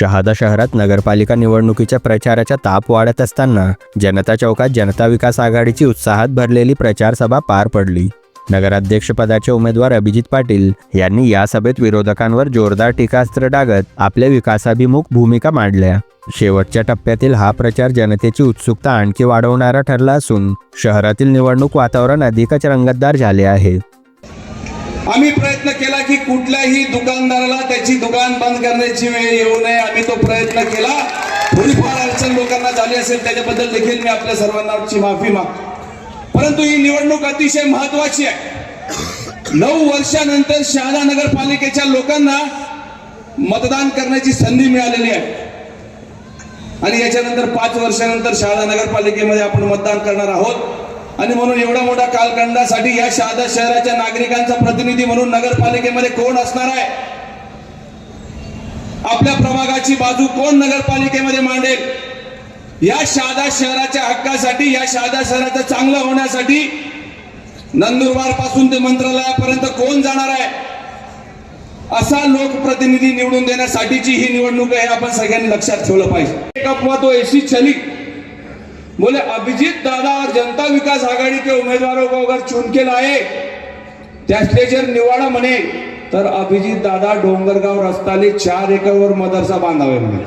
शहादा शहरात नगरपालिका निवडणुकीच्या प्रचाराचा ताप वाढत असताना जनता चौकात जनता विकास आघाडीची उत्साहात भरलेली प्रचार सभा पार पडली. नगराध्यक्षपदाचे उमेदवार अभिजित पाटील यांनी या सभेत विरोधकांवर जोरदार टीकास्त्र डागत आपल्या विकासाभिमुख भूमिका मांडल्या. शेवटच्या टप्प्यातील हा प्रचार जनतेची उत्सुकता आणखी वाढवणारा ठरला असून शहरातील निवडणूक वातावरण अधिकच रंगतदार झाले आहे. आम्ही प्रयत्न केला की कुठल्याही दुकानदाराला त्याची दुकान बंद करण्याची वेळ येऊ नये. आम्ही तो प्रयत्न केला. थोडीफार अडचण लोकांना झाली असेल त्याच्याबद्दल देखील मी आपल्या सर्वांनाची माफी मागतो. परंतु ही निवडणूक अतिशय महत्वाची आहे. नऊ वर्षानंतर शहादा नगरपालिकेच्या लोकांना मतदान करण्याची संधी मिळालेली आहे. आणि याच्यानंतर पाच वर्षानंतर शहादा नगरपालिकेमध्ये आपण मतदान करणार आहोत. आणि म्हणून एवढा मोठा कालखंडासाठी या शहादा शहराच्या नागरिकांचा प्रतिनिधी म्हणून नगरपालिकेमध्ये कोण असणार आहे? आपल्या प्रभागाची बाजू कोण नगरपालिकेमध्ये मांडेल? या शहादा शहराच्या हक्कासाठी या शहादा शहराचं चांगलं होण्यासाठी नंदुरबारपासून ते मंत्रालयापर्यंत कोण जाणार आहे? असा लोकप्रतिनिधी निवडून देण्यासाठीची ही निवडणूक आहे आपण सगळ्यांनी लक्षात ठेवलं पाहिजे. एक अफवा तो एसी चली बोले अभिजीत दादा और जनता विकास आघाड़ी के उम्मीदवारों को अगर चुन के लाए त्यातले जर निवाडा म्हणे. तर अभिजित दादा डोंगरगाव रस्ताले चार एकरवर मदरसा बांधावे म्हणे.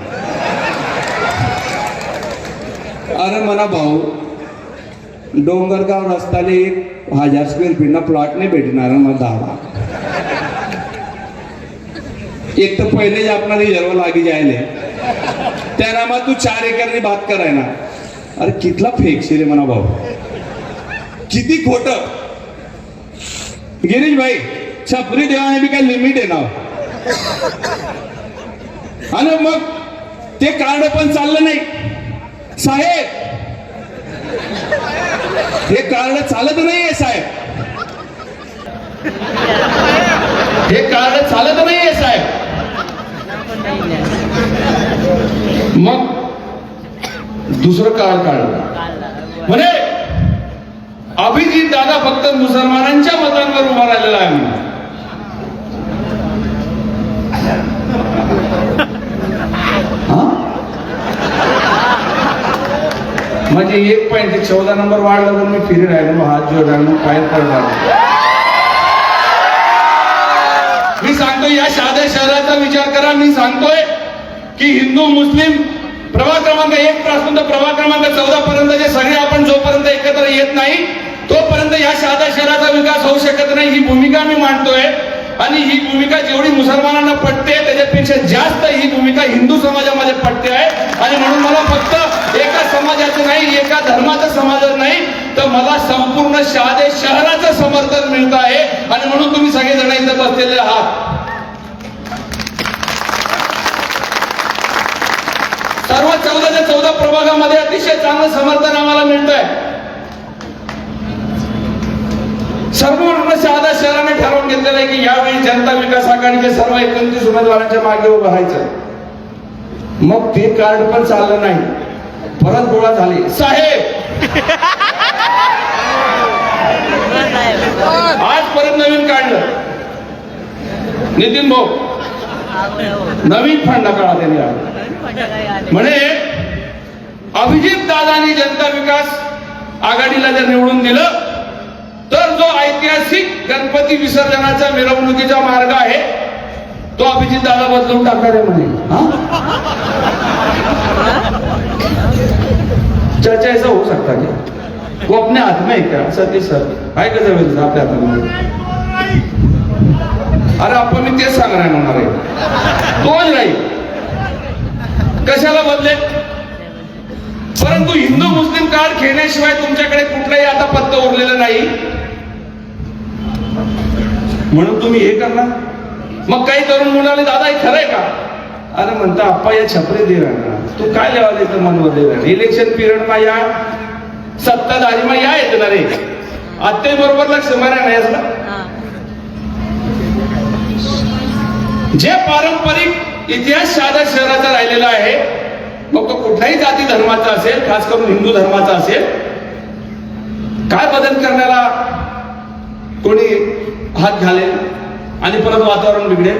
अरे म्हणा भाऊ डोंगरगाव रस्ताले एक हजार स्क्वेअर फीटना प्लॉट नाही भेटणार मला दहा एक तर पहिले जे आपणाला रिझर्व लागी जायले. त्या मग तू चार एकरनी बात करायना अरे कितला फेक शिरे म्हणा भाऊ. किती खोट. गिरीश भाई छपरी देवाने बी काय लिमिट आहे ना? आणि मग ते कार्ड पण चाललं नाही. साहेब हे कार्ड चालत नाहीये साहेब. हे कार्ड चालत नाहीये साहेब. मग दुसरं काळ काढलं. म्हणे अभिजित दादा फक्त मुसलमानांच्या मतांवर उभा राहिलेला आहे म्हणजे एक पॉईंट चौदा नंबर वाढला म्हणून मी फिरी राहिलो मग हात जोड राहिलो मग काय मी सांगतोय या शहादा शहराचा विचार करा. मी सांगतोय की हिंदू मुस्लिम प्रवास क्रमांक एक पासून तर प्रभाग क्रमांक चौदा पर्यंत जे सगळे आपण जोपर्यंत एकत्र येत नाही तोपर्यंत या शहादा शहराचा विकास होऊ शकत नाही. ही भूमिका मी मांडतोय. आणि ही भूमिका जेवढी मुसलमानांना पटते त्याच्यापेक्षा जास्त ही भूमिका हिंदू समाजामध्ये पटते आहे. आणि म्हणून मला फक्त एका समाजाचं नाही एका धर्माचं समाजाचं नाही तर मला संपूर्ण शहादे शहराचं समर्थन मिळत आहे. आणि म्हणून तुम्ही सगळेजण इथं बसलेले आहात सर्व चौदा प्रभागामध्ये अतिशय चांगलं समर्थन आम्हाला मिळत आहे संपूर्ण शहादा शहराने ठरवून घेतलेलं आहे की यावेळी जनता विकास आघाडीच्या सर्व एकोणतीस उमेदवारांच्या मागे उभं राहायचं. मग ते कार्ड पण चाललं नाही. परत गोळा झाले. साहेब! आज परत नवीन काढलं नितीन भाऊ नवीन फंड काढा त्यांनी. म्हणे अभिजित दादानी जनता विकास आघाडीला जर निवडून दिलं तर जो ऐतिहासिक गणपती विसर्जनाचा मिरवणुकीचा मार्ग आहे तो अभिजित दादा बदलून टाकणार आहे म्हणे. चर्चा ऐसा होऊ सकता क्या वो अपने हाथ में क्या? सतीश सर आहे का जवळ आपल्या हातामध्ये अरे आपण मी तेच सांगणार होणार आहे तोच नाही कशाला बदले परंतु हिंदू मुस्लिम कार्ड खेळण्याशिवाय तुमच्याकडे कुठलाही आता पत्ता उरलेलं नाही. म्हणून तुम्ही हे करणार मग काही तरुण म्हणाले दादा हे खरंय का? अरे म्हणता आप्पा या छपरी दे राहणार तू काय लेवाले तर मनवर दे राहणार इलेक्शन पिरियड मा या. सत्ताधारी मा या येत ना रे. आत्ते बरोबर लक्ष मारा नाही असं जे पारंपरिक इतिहास शहादा शहराचा राहिलेला आहे मग तो कुठल्याही जाती धर्माचा असेल खास करून हिंदू धर्माचा असेल काय बदल करण्याला कोणी हात घालेल आणि परत वातावरण बिघडेल?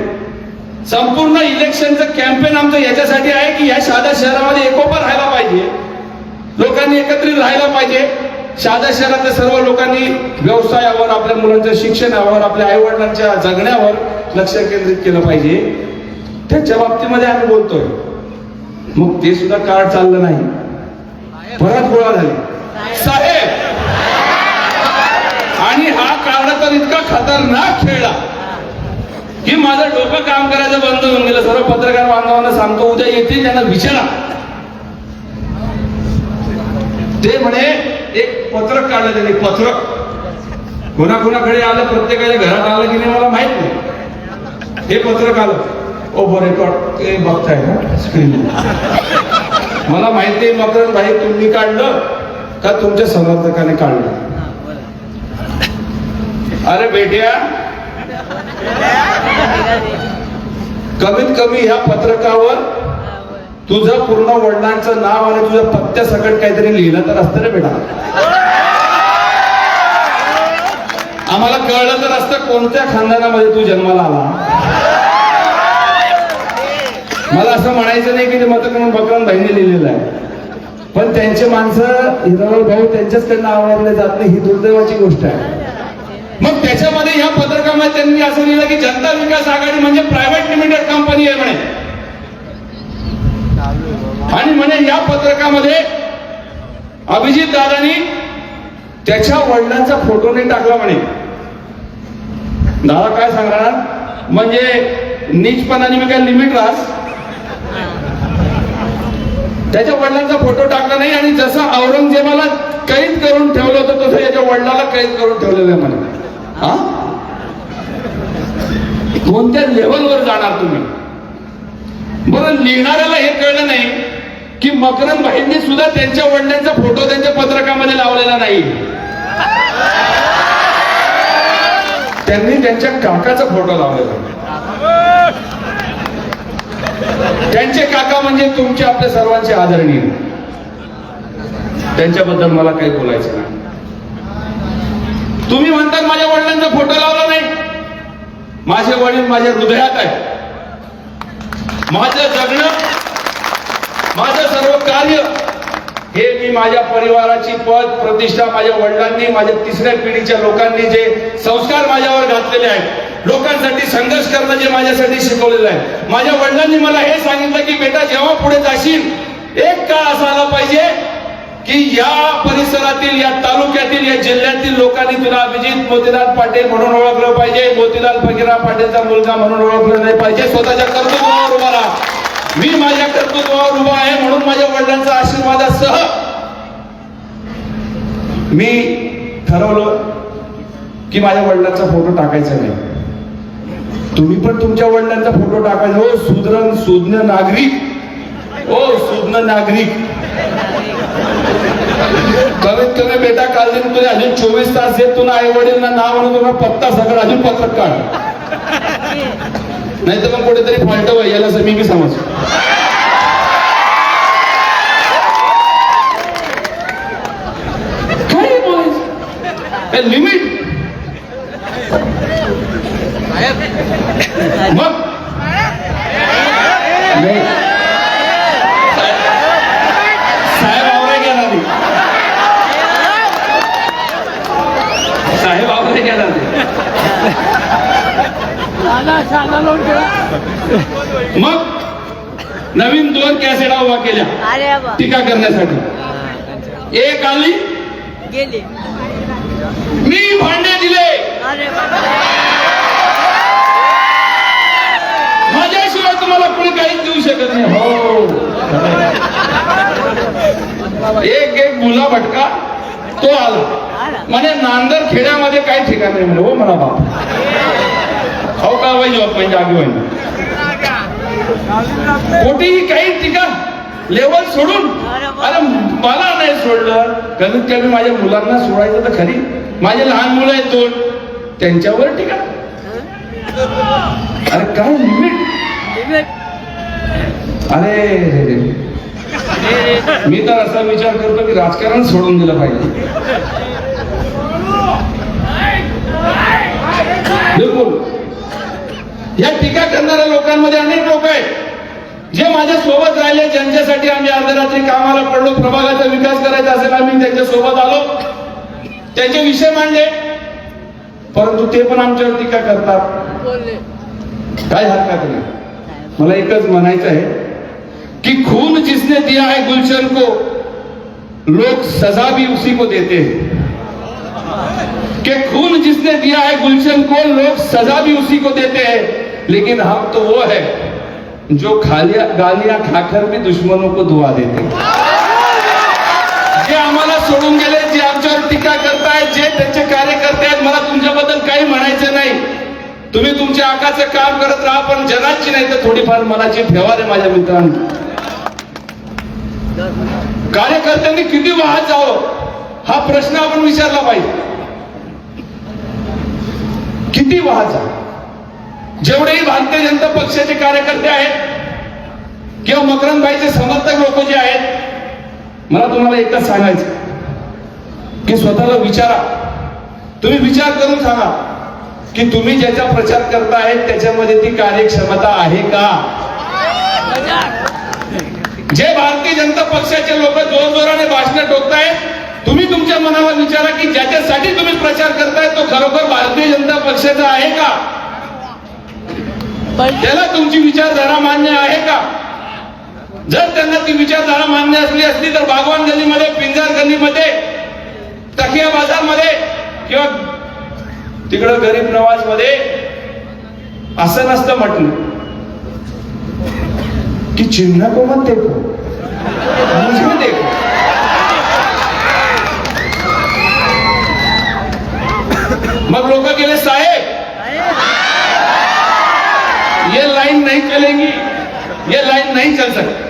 संपूर्ण इलेक्शनचं कॅम्पेन आमचं याच्यासाठी आहे की या साध्या शहरामध्ये एकोपा राहायला पाहिजे. लोकांनी एकत्रित राहायला पाहिजे. शहादा शहरातल्या सर्व लोकांनी व्यवसायावर आपल्या मुलांच्या शिक्षणावर आपल्या आईवडिलांच्या जगण्यावर लक्ष केंद्रित केलं पाहिजे. त्याच्या बाबतीमध्ये आम्ही बोलतोय. मग ते सुद्धा काळ चाललं नाही. परत गोळा झाले. साहेब! आणि हा काळ तर इतका खतरनाक खेळला. की माझं डोकं काम करायचं बंद होऊन गेलं. सर्व पत्रकार बांधवांना सांगतो उद्या येतील त्यांना विचारा. ते म्हणे एक पत्रक काढलं त्याने पत्रक. कोणाकोणाकडे आलं प्रत्येकाच्या घरात आलं की नाही मला माहीत नाही. हे पत्रक आलं. ओ रेकॉर्ड ते बघताय ना स्क्रीन मला माहिती आहे मकरंद भाई तुम्ही काढलं का तुमच्या समर्थकाने काढलं? अरे बेट्या. कमीत कमी ह्या पत्रकावर तुझं पूर्ण वडिलांचं नाव आणि तुझ्या पत्त्या सकट काहीतरी लिहिलं तर असतं रे बेटा. आम्हाला कळलं तर असतं कोणत्या खानदानामध्ये तू जन्माला आला? मला असं म्हणायचं नाही की ते मतक्रमण बकरन भाईने लिहिलेलं आहे. पण त्यांचे माणसं हिरावर भाऊ त्यांच्याचकडनं आवडले जात नाही ही दुर्दैवाची गोष्ट आहे. मग त्याच्यामध्ये या पत्रकामध्ये त्यांनी असं लिहिलं की जनता विकास आघाडी म्हणजे प्रायव्हेट लिमिटेड कंपनी आहे म्हणे. आणि म्हणे या पत्रकामध्ये अभिजित दादानी त्याच्या वडिलांचा फोटो नाही टाकला म्हणे. दादा काय सांगणार? म्हणजे नीचपणाने मी काय लिमिट राहस त्याच्या वडिलांचा फोटो टाकला नाही आणि जसं औरंगजेबाला कैद करून ठेवलं होतं तसं याच्या वडिलाला कैद करून ठेवलेलं आहे म्हणे. हा? कोणत्या लेवलवर जाणार तुम्ही? बरं लिहिणाऱ्याला हे कळलं नाही की मकरंद भाईंनी सुद्धा त्यांच्या वडिलांचा फोटो त्यांच्या पत्रकामध्ये लावलेला नाही. त्यांनी त्यांच्या काकाचा फोटो लावलेला. त्यांचे काका म्हणजे तुमचे आपल्या सर्वांचे आदरणीय. त्यांच्याबद्दल मला काही बोलायचं नाही. तुम्ही म्हणतात माझ्या वडिलांचा फोटो लावला नाही. माझे वडील माझ्या हृदयात आहे माझं जगणं माझं सर्व कार्य हे मी माझ्या परिवाराची पद प्रतिष्ठा माझ्या वडिलांनी माझ्या तिसऱ्या पिढीच्या लोकांनी जे संस्कार माझ्यावर घातलेले आहेत लोकांसाठी संघर्ष करणं जे माझ्यासाठी शिकवलेलं आहे. माझ्या वडिलांनी मला हे सांगितलं की बेटा जेव्हा पुढे जाशील एक काळ असा आला पाहिजे की या परिसरातील या तालुक्यातील या जिल्ह्यातील लोकांनी तुला अभिजित मोतीलाल पाटील म्हणून ओळखलं पाहिजे. मोतीलाल फकीरा पाटीलचा मुलगा म्हणून ओळखलं नाही पाहिजे. स्वतःच्या कर्तृत्वावर उभा राहा. मी माझ्या कर्तृत्वावर उभा आहे म्हणून माझ्या वडिलांचा आशीर्वादासह मी ठरवलं की माझ्या वडिलांचा फोटो टाकायचा नाही. तुम्ही पण तुमच्या वडिलांचा फोटो टाकायचा हो सुधरण सुज्ञ नागरिक. ओ सुज्ञ नागरिक. कमीत कमी बेटा काल दिन तुला अजून चोवीस तास येत तुला आई वडील नाव म्हणून तुला पत्ता सगळं अजून पत्रक काढ. नाही तर मग कुठेतरी फॉल्ट व्हाय याला असं मी बी समज काय बोलायचं लिमिट मग नाही. साहेब आवरे गेला नाही साहेब आवरे गेला नाही मग नवीन दोन कॅसेट उभा केल्या. टीका करण्यासाठी. एक आली. गेले. मी भांडे दिले. माझ्याशिवाय तुम्हाला कोणी काहीच देऊ शकत नाही. हो. एक एक मुला भटका तो आला. म्हणे नांदर खेड्यामध्ये काही ठिकाण नाही म्हणे. हो म्हणा बाप हो का पाहिजे म्हणजे जॉब जागी आगी कुठेही काही टिका लेवल सोडून अरे मला नाही सोडलं. कमीत कमी माझ्या मुलांना सोडायचं तर खरी. माझे लहान मुलं आहेत दोन. त्यांच्यावर टीका. अरे काय लिमिट अरे मी तर असा विचार करतो की राजकारण सोडून दिलं पाहिजे. या टीका करणाऱ्या लोकांमध्ये अनेक लोक आहेत. जे माझ्या सोबत राहिले ज्यांच्यासाठी आम्ही अर्धरात्री कामाला पडलो प्रभागाचा विकास करायचा असेल आम्ही त्यांच्यासोबत आलो. त्यांचे विषय मांडले. परंतु ते पण आमच्यावर टीका करतात. काय हरकत नाही. मला एकच म्हणायचं आहे कि खून जिसने दिया है गुलशन को लोग सजा भी उसी को देते हैं. कि खून जिसने दिया है गुलशन को लोग सजा भी उसी को देते हैं. लेकिन हम तो वो है जो खालिया गालियां खाकर भी दुश्मनों को दुआ देते जे आम्हाला सोडून गेले जे आमच्यावर टीका करतायत जे त्यांचे कार्यकर्ते आहेत मला तुमच्याबद्दल काही म्हणायचं नाही. तुम्ही तुमच्या आकाचं काम करत राहा पण जनाची नाही तर थोडीफार मनाची ठेवा रे माझ्या मित्रांनो. कार्यकर्त्यांनी किती वाहत जावं हा प्रश्न आपण विचारला पाहिजे. किती वाहत जावं जेवढेही भारतीय जनता पक्षाचे कार्यकर्ते आहेत किंवा मकरंदभाईचे समर्थक लोक जे आहेत मला तुम्हाला एकच सांगायचं की स्वतःला विचारा. तुम्ही विचार करून सांगा की तुम्ही ज्याचा प्रचार करतायत त्याच्यामध्ये ती कार्यक्षमता आहे का? जे भारतीय जनता पक्षाचे लोक जोरजोराने भाषण टोकतायत तुम्ही तुमच्या मनावर विचारा की ज्याच्यासाठी तुम्ही प्रचार करताय तो खरोखर भारतीय जनता पक्षाचा आहे का? पण त्याला तुमची विचारधारा मान्य आहे का? जर त्यांना ती विचारधारा मान्य असली असली तर बागवान गलीमध्ये पिंजर गलीमध्ये तकिया बाजारमध्ये किंवा तिकडं गरीब नवाजमध्ये असं नसतं म्हटलं. की चिन्ह को मत देखो? मुझे देखो. मग लोक गेले साहेब लाइन नहीं चलेगी ये लाइन नहीं चल सकती.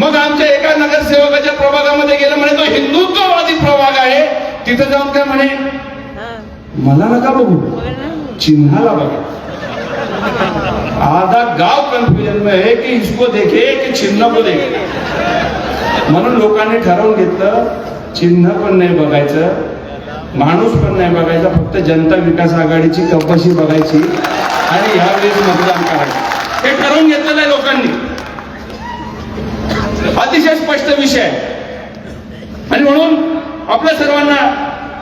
मग आमच्या एका नगरसेवकाच्या प्रभागामध्ये गेलं म्हणे तो हिंदुत्ववादी प्रभाग आहे. तिथं जाऊन काय म्हणे मला नका बघू. चिन्हाला बघा. आधा गाव कन्फ्युजन में है कि इसको देखे की चिन्ह को देखे. म्हणून लोकांनी ठरवून घेतलं चिन्ह पण नाही बघायचं माणूस पण नाही बघायचा फक्त जनता विकास आघाडीची कपाशी बघायची. आणि यावेळेस मतदान करायचं. हे ठरवून घेतलेलं आहे लोकांनी. अतिशय स्पष्ट विषय आहे. आणि म्हणून आपल्या सर्वांना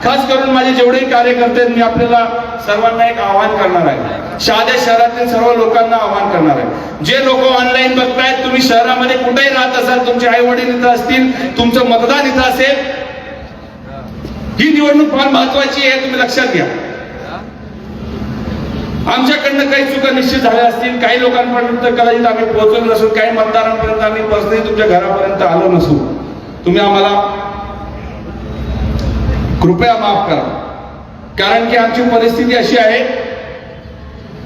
खास करून माझे जेवढेही कार्यकर्ते मी आपल्याला सर्वांना एक आवाहन करणार आहे. शहाद्या शहरातील सर्व लोकांना आवाहन करणार आहे. जे लोक ऑनलाईन बघतायत तुम्ही शहरामध्ये कुठेही राहत असाल तुमचे आई वडील इथं असतील तुमचं मतदान इथं असेल ही निवडणूक फार महत्वाची आहे तुम्ही लक्षात घ्या. आमच्याकडनं काही चुका निश्चित झाल्या असतील काही लोकांपर्यंत कदाचित आम्ही पोहोचलो नसून काही मतदारांपर्यंत आम्ही पर्सनली तुमच्या घरापर्यंत आलो नसू तुम्ही आम्हाला कृपया माफ करा. कारण की आमची परिस्थिती अशी आहे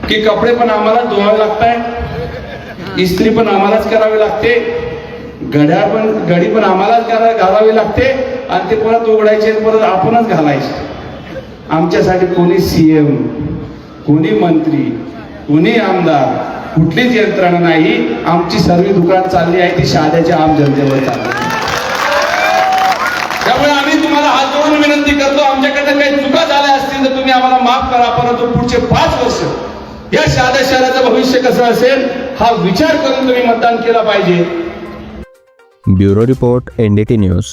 की कपडे पण आम्हाला धुवावे लागत इस्त्री पण आम्हालाच करावी लागते घड्याळ पण घडी पण आम्हालाच करा घालावी लागते आणि ते परत उघडायचे परत आपणच घालायचे. आमच्यासाठी कोणी सीएम कोणी मंत्री कोणी आमदार कुठलीच यंत्रणा नाही. आमची सर्व दुकान चालली आहे ती शाद्याच्या आम जनतेवर चालली त्यामुळे आम्ही तुम्हाला हात जोडून विनंती करतो आमच्याकडनं काही चुका झाल्या असतील तर तुम्ही आम्हाला माफ करा परंतु पुढचे पाच वर्ष या शहादा शहराचं भविष्य कसं असेल हा विचार करून तुम्ही मतदान केला पाहिजे. Bureau report NDT news.